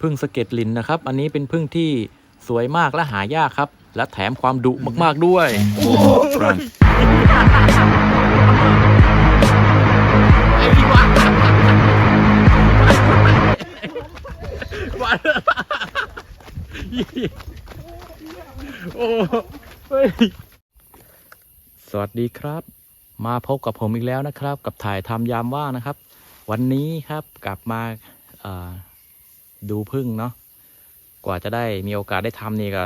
พึ่งสะเก็ดลินนะครับ อันนี้เป็นพึ่งที่สวยมากและหายากครับ และแถมความดุมากๆด้วยโอ้ยสวัสดีครับ มาพบกับผมอีกแล้วนะครับ กับถ่ายทำยามว่างนะครับ วันนี้ครับกลับมา ดูพึ่งเนาะกว่าจะได้มีโอกาสได้ทำนี่ก็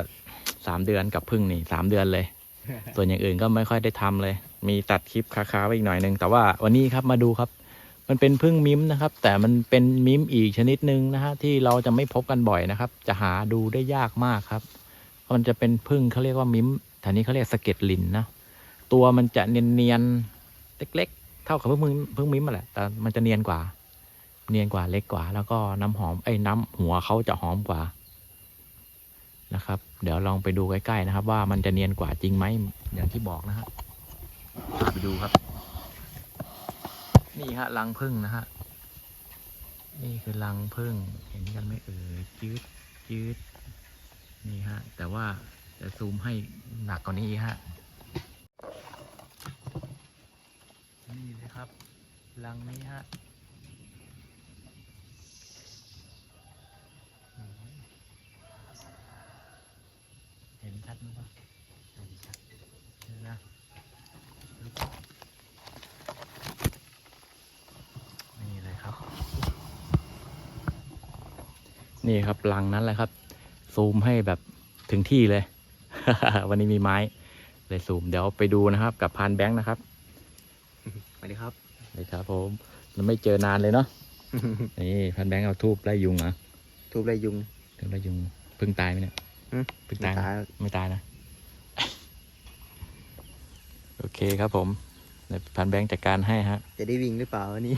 สามเดือนกับพึ่งนี่สามเดือนเลย ส่วนอย่างอื่นก็ไม่ค่อยได้ทำเลย มีตัดคลิปค้าๆไว้อีกหน่อยนึงแต่ว่าวันนี้ครับมาดูครับ มันเป็นพึ่งมิ้มนะครับ แต่มันเป็นมิ้มอีกชนิดหนึ่งนะฮะที่เราจะไม่พบกันบ่อยนะครับ จะหาดูได้ยากมากครับเพราะมันจะเป็นพึ่งเขาเรียกว่ามิ้มแถวนี้เขาเรียกสะเก็ดลินนะตัวมันจะเนียนๆเล็กๆ เท่ากับพึ่งมิ้มพึ่งมิ้มมาแหละแต่มันจะเนียนกว่า เนียนกว่าเล็กกว่า แล้วก็น้ำหอมไอ้น้ำหัวเขาจะหอมกว่านะครับ เดี๋ยวลองไปดูใกล้ๆนะครับ ว่ามันจะเนียนกว่าจริงไหมอย่างที่บอกนะฮะพาไปดูครับ นี่ฮะรังพึ่งนะฮะนี่คือรังพึ่งเห็นกันไหมเอ่ยยืดยืดนี่ฮะ แต่ว่าจะซูมให้หนักกว่านี้ฮะนี่เลยครับรังนี้ฮะโอ้ยเห็น ชัดไหมครับเห็นชัดเห็นนะนี่เลยครับ นี่ครับรังนั้นแหละครับ ซูมให้แบบถึงที่เลย วันนี้มีไม้ เลยซูมเดี๋ยวไปดูนะครับ กับพานแบงค์นะครับสวัสดีครับเลยครับผมเราไม่เจอนานเลยเนาะนี่พันแบงค์เอาทูบไล่ยุงเหรอะทูบไรยุงทูบไล่ยุงเพิ่งตายไหมเนี่ยหึเพิ่งตายไหมไม่ตายไม่ตายนะ โอเคครับผมเดี๋ยวพันแบงค์จัดการให้ฮะ จะได้วิ่งหรือเปล่าวันนี้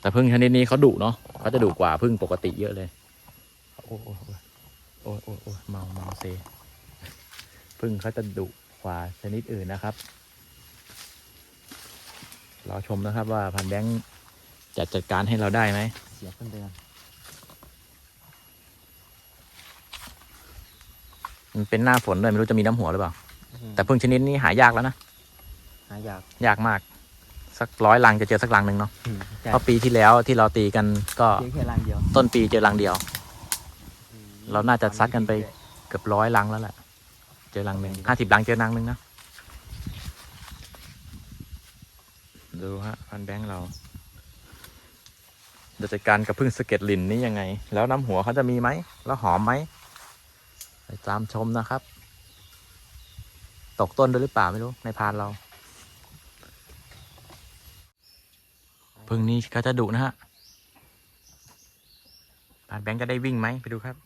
แต่พึ่งชนิดนี้เขาดุเนาะเขาจะดุกว่าพึ่งปกติเยอะเลย โอ้โอ้โอ้โอ้โอ้โอ้เมาเมาเซพึ่งเขาจะดุกว่าชนิดอื่นนะครับรอชมนะครับว่าพันแบงค์จะจัดการให้เราได้ไหมเสียบขึ้นไปก่อ มันเป็นหน้าฝนด้วยไม่รู้จะมีน้ำหัวหรือเปล่า แต่พึ่งชนิดนี้หายากแล้วนะหายากยากมาก สักร้อยลังจะเจอสักลังหนึ่งเนาะใช่เพราะปีที่แล้วที่เราตีกันก็เพียงแค่รังเดียวต้นปีเจอลังเดียว เราน่าจะซัดกันไปเกือบร้อยลังแล้วแหละเจอลังหนึ่งห้าสิบลังเจอลังหนึ่งนะดูฮะพันแบงค์เราจะจัดการกับพึ่งสะเก็ดลินนี่ยังไง แล้วน้ำหัวเขาจะมีไหม แล้วหอมไหมไป ตามชมนะครับ ตกต้นด้วยหรือเปล่าไม่รู้ในพานเราพึ่งนี้เขาจะดุนะฮะพานแบงค์จะได้วิ่งไหมไปดูครับ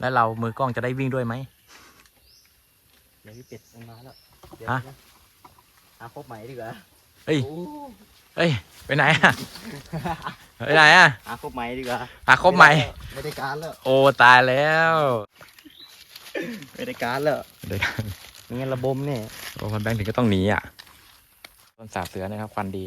แล้วเรามือกล้องจะได้วิ่งด้วยไหมเดี๋ยวพี่เป็ดมันมาแล้วเดี๋ยวฮะนหาพบใหม่ดีกว่าเฮ้ยโอ้เฮ้ยไปไหนอะไปไหนอะหาพบใหม่ดีกว่าหาคบใหม่ ไม่ได้การแล้ว โอ้ ตายแล้ว ไม่ได้การแล้วเดี๋ยวไม่งั้นระบมเนี่ย โอ้พันแบงค์ถึงก็ต้องหนีอะ ต้นสาบเสือนะครับควันดี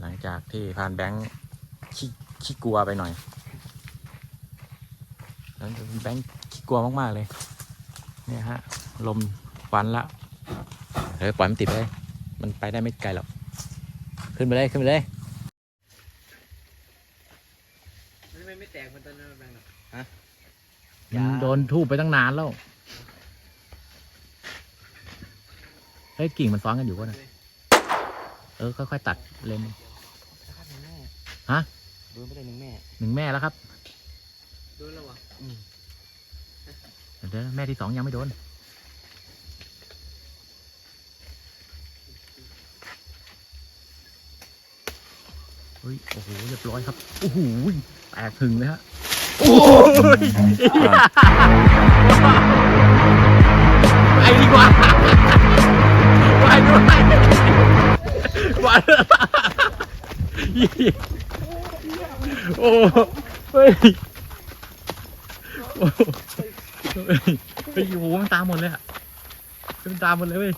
หลังจากที่พานแบงค์ขี้ขี้กลัวไปหน่อยแล้วแบงค์ขี้กลัวมาก ๆ เลย เนี่ยฮะ ลมควันละ เฮ้ยปล่อยมันติดไปเลยมันไปได้ไม่ไกลหรอก ขึ้นไปเลย ขึ้นไปเลยไม่ไม่แตกมันต้นนั้นแบงค์ฮะมันโดนทูบไปตั้งนานแล้วเฮ้ยกิ่งมันซ้อนกันอยู่ก็นะเออค่อยๆตัดเลนฮะโดนไปได้หนึ่งแม่หนึ่งแม่แล้วครับโดนแล้ววะเดี๋ยวแม่ที่สองยังไม่โดน เฮ้ย โอ้โห เรียบร้อยครับ โอ้โห แตกถึงเลยฮะ โอ้ยไปดีกว่าไปด้วยไปโอ้เฮ้ยโอ้เฮ้ยเฮ้ยโอ้โหมันตามหมดเลยอะมันตามหมดเลยเว้ย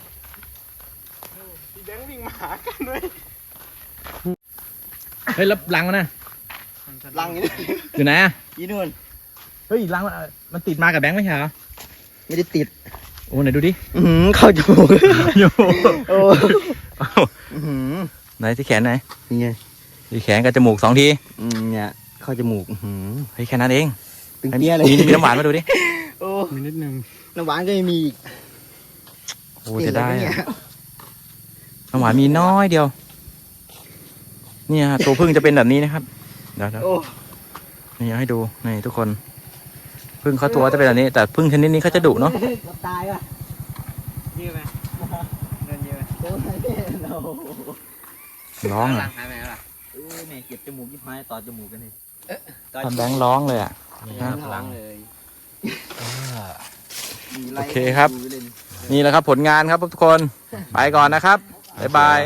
พี่แบงค์วิ่งมาหากันด้วย เฮ้ยแล้วลังมันน่ะลังอยู่นี่อยู่ไหนอะยี่นู่นเฮ้ยลังมันมันติดมากับแบงค์ไม่ใช่เหรอไม่ได้ติดโอ้ไหนดูดิอือเข้าจมูกโยโอ้อื้อหือไหนที่แขนไหนนี่ไงที่แขนกับจมูกสองทีอืมเนี่ยเข้าจมูกอื้อหือเฮ้ยแค่นั้นเองตึงเปี้ยเลยมีมีน้ำหวานมาดูดิโอ้มีนิดนึงน้ำหวานก็ไม่มีอีกโอ้จะได้เปลี่ยนอะแล้วเนี่ยน้ำหวานมีน้อยเดียว เนี่ยฮะตัวพึ่งจะเป็นแบบนี้นะครับเดี๋ยวเดี๋ยวโอ้นี่เอาให้ดูนี่ทุกคนพึ่งเขาตัวจะเป็นแบบนี้ แต่พึ่งชนิดนี้เขาจะดุเนาะตายว่ะเยอะไหมเงินเยอะไหมโอ้ยเราร้องอะหายไปแล้วล่ะเออแม่เก็บจมูกยิ่งหายต่อจมูกกันนี่ทำแบงค์ร้องเลยอะนี่ครับล้างเลยมีไล่โอเคครับดูเลยนี่แหละครับผลงานครับทุกคน ไปก่อนนะครับ บ๊ายบาย